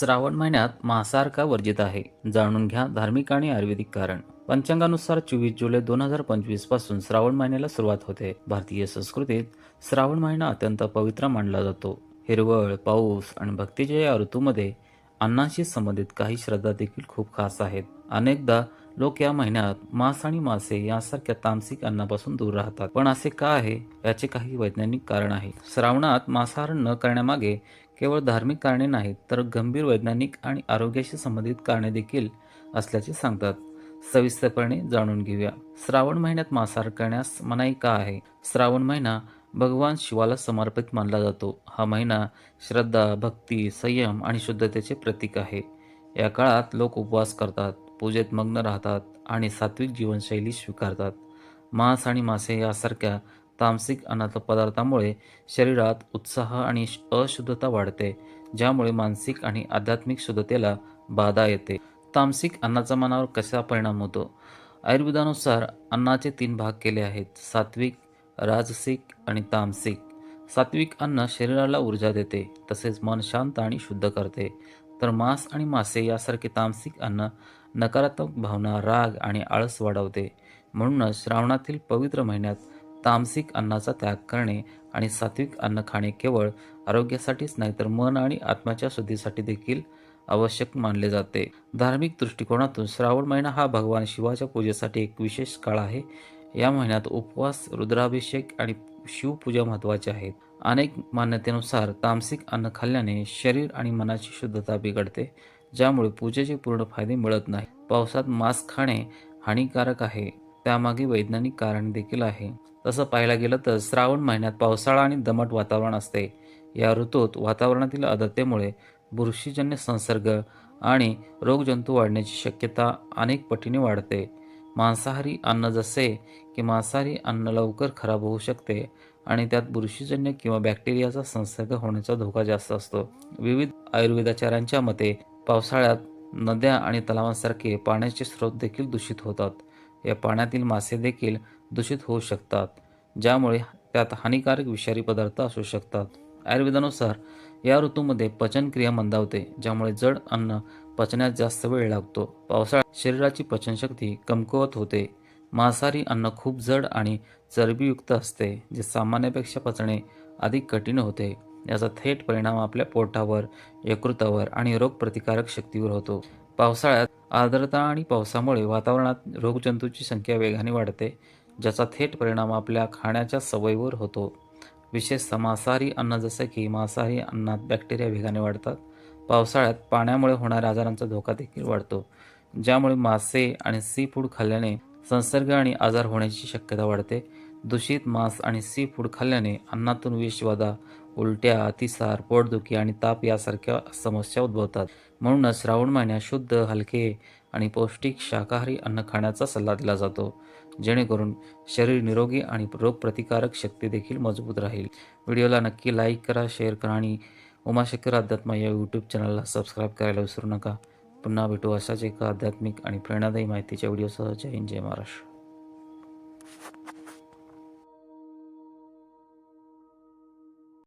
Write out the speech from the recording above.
श्रावण महिन्यात मांसाहार का वर्जित आहे. जाणून घ्या धार्मिक आणि आयुर्वेदिक कारण. पंचांगानुसार चोवीस जुलै दोन हजार पंचवीसपासून श्रावण महिन्याला सुरुवात होते. भारतीय संस्कृतीत श्रावण महिना अत्यंत पवित्र मानला जातो. हिरवळ पाऊस आणि भक्तीच्या या ऋतूमध्ये अन्नाशी संबंधित काही श्रद्धा देखील खूप खास आहेत. अनेकदा लोक या महिन्यात मांस आणि मासे यासारख्या तामसिक अन्नापासून दूर राहतात. पण असे का आहे? याचे काही वैज्ञानिक कारण आहे. श्रावणात मांसाहार न करण्यामागे केवळ धार्मिक कारणे नाहीत तर गंभीर वैज्ञानिक आणि आरोग्याशी संबंधित कारणे देखील असल्याचे सांगतात. सविस्तरपणे जाणून घेऊया. श्रावण महिन्यात मांसाहार करण्यास मनाई का आहे? श्रावण महिना भगवान शिवाला समर्पित मानला जातो. हा महिना श्रद्धा भक्ती संयम आणि शुद्धतेचे प्रतीक आहे. या काळात लोक उपवास करतात. पूजेत मग्न राहतात आणि सात्विक जीवनशैली स्वीकारतात. मांस आणि मासे यासारख्या तामसिक अनाथ पदार्थामुळे शरीरात उत्साह आणि अशुद्धता वाढते ज्यामुळे मानसिक आणि आध्यात्मिक शुद्धतेला बाधा येते. तामसिक अन्नाचा मनावर कसा परिणाम होतो? आयुर्वेदानुसार अन्नाचे तीन भाग केले आहेत सात्विक राजसिक आणि तामसिक. सात्विक अन्न शरीराला ऊर्जा देते तसेच मन शांत आणि शुद्ध करते. तर मांस आणि मासे यासारखे तामसिक अन्न नकारात्मक भावना राग आणि आळस वाढवते. म्हणूनच श्रावणातील पवित्र महिन्यात तामसिक अन्नाचा त्याग करणे आणि सात्विक अन्न खाणे केवळ आरोग्यासाठीच नाही तर मन आणि आत्म्याच्या शुद्धीसाठी देखील आवश्यक मानले जाते. धार्मिक दृष्टिकोनातून श्रावण महिना हा भगवान शिवाच्या पूजेसाठी एक विशेष काळ आहे. या महिन्यात उपवास रुद्राभिषेक आणि शिवपूजा महत्त्वाचे आहेत. अनेक मान्यतेनुसार तामसिक अन्न खाल्ल्याने शरीर आणि मनाची शुद्धता बिघडते ज्यामुळे पूजेचे पूर्ण फायदे मिळत नाही पावसात मांस खाणे हानिकारक आहे त्यामागे वैज्ञानिक कारण देखील आहे. तसं पाहायला गेलं तर श्रावण महिन्यात पावसाळा आणि दमट वातावरण असते. या ऋतूत वातावरणातील आर्द्रतेमुळे बुरशीजन्य संसर्ग आणि रोगजंतू वाढण्याची शक्यता अनेक पटीने वाढते. मांसाहारी अन्न जसे की मांसाहारी अन्न लवकर खराब होऊ शकते आणि त्यात बुरशीजन्य किंवा बॅक्टेरियाचा संसर्ग होण्याचा धोका जास्त असतो. विविध आयुर्वेदाचार्यांच्या मते पावसाळ्यात नद्या आणि तलावांसारखे पाण्याचे स्रोत देखील दूषित होतात. या पाण्यातील मासे देखील दूषित होऊ शकतात ज्यामुळे त्यात हानिकारक विषारी पदार्थ असू शकतात. आयुर्वेदानुसार या ऋतूमध्ये पचनक्रिया मंदावते ज्यामुळे जड अन्न पचण्यास जास्त वेळ लागतो. पावसाळ्यात शरीराची पचनशक्ती कमकुवत होते. मांसाहारी अन्न खूप जड आणि चरबीयुक्त असते जे सामान्यापेक्षा पचणे अधिक कठीण होते. याचा थेट परिणाम आपल्या पोटावर यकृतावर आणि रोगप्रतिकारक शक्तीवर होतो. पावसाळ्यात आर्द्रता आणि पावसामुळे वातावरणात रोगजंतूची संख्या वेगाने वाढते ज्याचा थेट परिणाम आपल्या खाण्याच्या सवयीवर होतो. विशेषतः मांसाहारी अन्न जसे की मांसाहारी अन्नात बॅक्टेरिया वेगाने वाढतात पावसाळ्यात पाण्यामुळे होणाऱ्या आजारांचा धोका देखील वाढतो ज्यामुळे मासे आणि सी फूड खाल्ल्याने संसर्ग आणि आजार होण्याची शक्यता वाढते. दूषित मांस आणि सी फूड खाल्ल्याने अन्नातून विषवादा उलट्या अतिसार पोटदुखी आणि ताप यासारख्या समस्या उद्भवतात. म्हणूनच श्रावण महिन्यात शुद्ध हलके आणि पौष्टिक शाकाहारी अन्न खाण्याचा सल्ला दिला जातो जेणेकरून शरीर निरोगी आणि रोगप्रतिकारक शक्ती देखील मजबूत राहील. व्हिडिओला नक्की लाईक करा शेअर करा आणि उमाशंकर अध्यात्म या यूट्यूब चॅनलला सबस्क्राईब करायला विसरू नका. पुन्हा भेटू अशाच एका आध्यात्मिक आणि प्रेरणादायी माहितीच्या व्हिडिओसह. जय हिंद जय महाराष्ट्र.